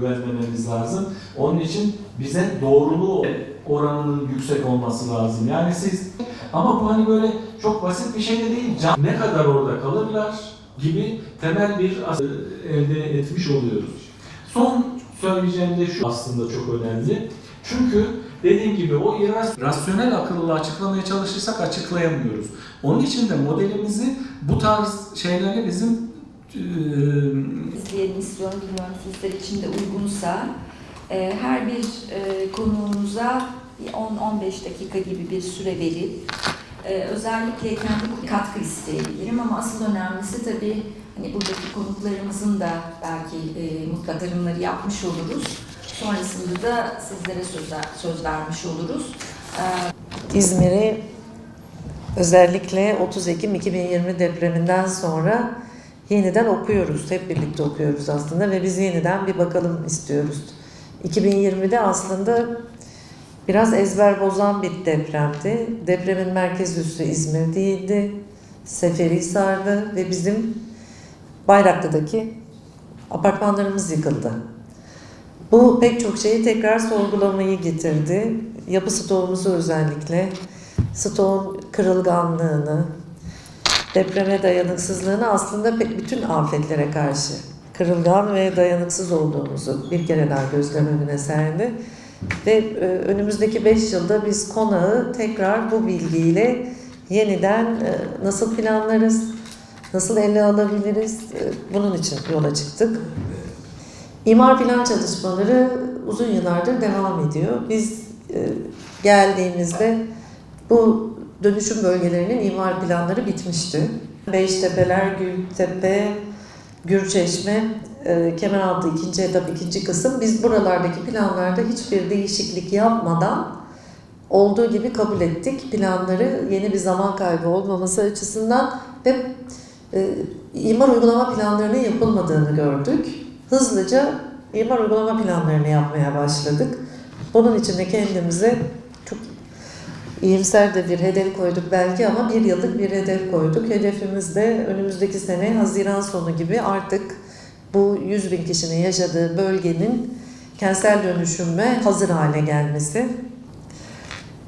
güvenmememiz lazım. Onun için bize doğruluğu oranının yüksek olması lazım. Yani siz ama bu hani böyle çok basit bir şey de değil. Can, ne kadar orada kalırlar gibi temel bir elde etmiş oluyoruz. Son söyleyeceğim de şu aslında çok önemli. Çünkü dediğim gibi o rasyonel akılla açıklamaya çalışırsak açıklayamıyoruz. Onun için de modelimizi bu tarz şeylerle bizim izleyelim istiyorum. Bilmiyorum sizler için de uygunsa. Her bir e, konuğumuza bir 10-15 dakika gibi bir süre verip özellikle kendi katkı isteyebilirim ama asıl önemlisi tabii hani buradaki konuklarımızın da belki e, mutlaka yapmış oluruz. Sonrasında da sizlere söz, söz vermiş oluruz. İzmir'i özellikle 30 Ekim 2020 depreminden sonra yeniden okuyoruz. Hep birlikte okuyoruz aslında ve biz yeniden bir bakalım istiyoruz. 2020'de aslında biraz ezber bozan bir depremdi. Depremin merkez üssü İzmir değildi. Seferihisar'dı ve bizim Bayraklı'daki apartmanlarımız yıkıldı. Bu pek çok şeyi tekrar sorgulamayı getirdi. Yapı stoğumuzu özellikle, stoğun kırılganlığını, depreme dayanıksızlığını aslında pek bütün afetlere karşı kırılgan ve dayanıksız olduğumuzu bir kere daha gözler önüne serdi. Ve e, önümüzdeki 5 yılda biz konağı tekrar bu bilgiyle yeniden e, nasıl planlarız, nasıl ele alabiliriz e, bunun için yola çıktık. İmar plan çalışmaları uzun yıllardır devam ediyor. Biz geldiğimizde bu dönüşüm bölgelerinin imar planları bitmişti. Beştepeler, Gültepe, Gürçeşme, e, Kemeraltı ikinci etap, ikinci kısım. Biz buralardaki planlarda hiçbir değişiklik yapmadan olduğu gibi kabul ettik. Planları yeni bir zaman kaybı olmaması açısından ve e, imar uygulama planlarının yapılmadığını gördük. Hızlıca imar uygulama planlarını yapmaya başladık. Bunun için de kendimize iyimser de bir hedef koyduk belki ama bir yıllık bir hedef koyduk. Hedefimiz de önümüzdeki sene Haziran sonu gibi artık bu 100 bin kişinin yaşadığı bölgenin kentsel dönüşüme hazır hale gelmesi.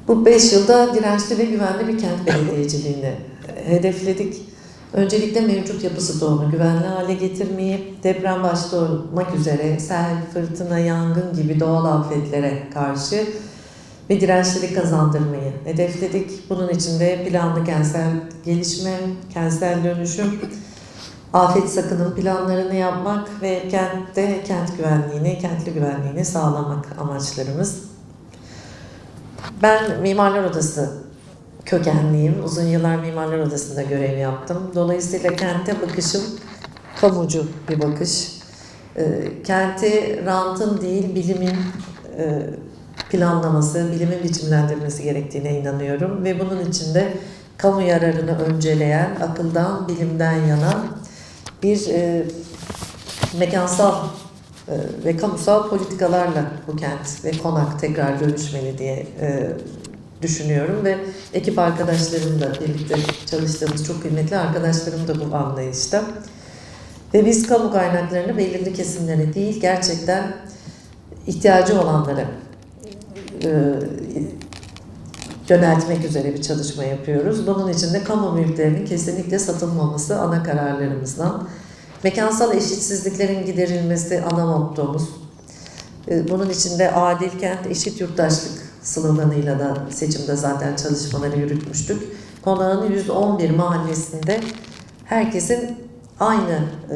Bu 5 yılda dirençli ve güvenli bir kent belediyeciliğini hedefledik. Öncelikle mevcut yapı stoğunu güvenli hale getirmeyi, deprem başta olmak üzere sel, fırtına, yangın gibi doğal afetlere karşı ve dirençlilik kazandırmayı hedefledik. Bunun için de planlı kentsel gelişme, kentsel dönüşüm, afet sakının planlarını yapmak ve kentte kent güvenliğini, kentli güvenliğini sağlamak amaçlarımız. Ben Mimarlar Odası kökenliyim. Uzun yıllar Mimarlar Odası'nda görev yaptım. Dolayısıyla kente bakışım kamucu bir bakış. E, kenti rantın değil, bilimin e, planlaması, bilimin biçimlendirmesi gerektiğine inanıyorum. Ve bunun için de kamu yararını önceleyen, akıldan, bilimden yana bir e, mekansal e, ve kamusal politikalarla bu kent ve konak tekrar dönüşmeli diye e, düşünüyorum ve ekip arkadaşlarımla birlikte çalıştığımız çok kıymetli arkadaşlarım da bu anlayışta. Ve biz kamu kaynaklarını belirli kesimlere değil gerçekten ihtiyacı olanlara yöneltmek üzere bir çalışma yapıyoruz. Bunun için de kamu mülklerinin kesinlikle satılmaması ana kararlarımızdan. Mekansal eşitsizliklerin giderilmesi ana mottomuz. E, Bunun için de adil kent, eşit yurttaşlık sloganıyla da seçimde zaten çalışmaları yürütmüştük. Konağın 111 mahallesinde herkesin aynı e,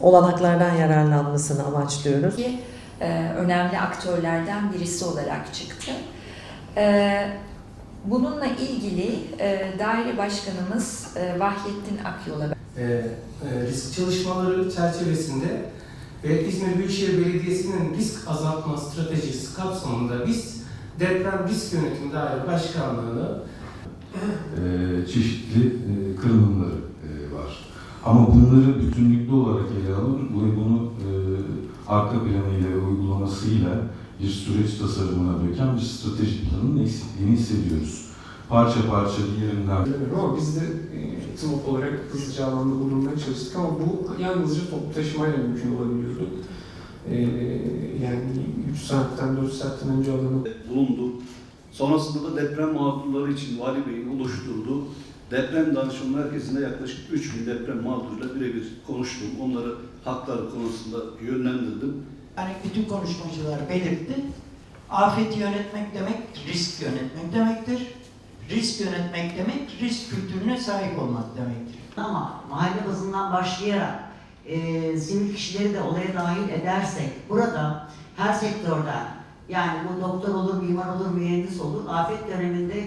olanaklardan yararlanmasını amaçlıyoruz. E, önemli aktörlerden birisi olarak çıktı. E, Bununla ilgili e, daire başkanımız Vahyettin Akyol'a risk çalışmaları çerçevesinde ve İzmir Büyükşehir Belediyesi'nin risk azaltma stratejisi kapsamında biz deprem risk yönetimi daire başkanlığını çeşitli kırılımları var. Ama bunları bütünlüklü olarak ele alır ve bunu arka planıyla ve uygulamasıyla bir süreç tasarımına döken bir strateji planının eksikliğini hissediyoruz. Parça parça diğerinden Bilmiyorum ama biz de e, TMOP olarak hızlıca alanda bulunmaya çalıştık ama bu yalnızca toplu taşımayla mümkün olabiliyordu. E, 3 saatten 4 saatten önce alınıp bulundu. Sonrasında da deprem mağdurları için Vali Bey'in oluşturduğu deprem danışma merkezinde yaklaşık 3000 deprem mağduruyla birebir konuştum. Onları hakları konusunda yönlendirdim. Yani bütün konuşmacılar belirtti. Afeti yönetmek demek risk yönetmek demektir. Risk yönetmek demek risk kültürüne sahip olmak demektir. Ama mahalle bazından başlayarak e, sivil kişileri de olaya dahil edersek burada her sektörden yani bu doktor olur, mimar olur, mühendis olur afet döneminde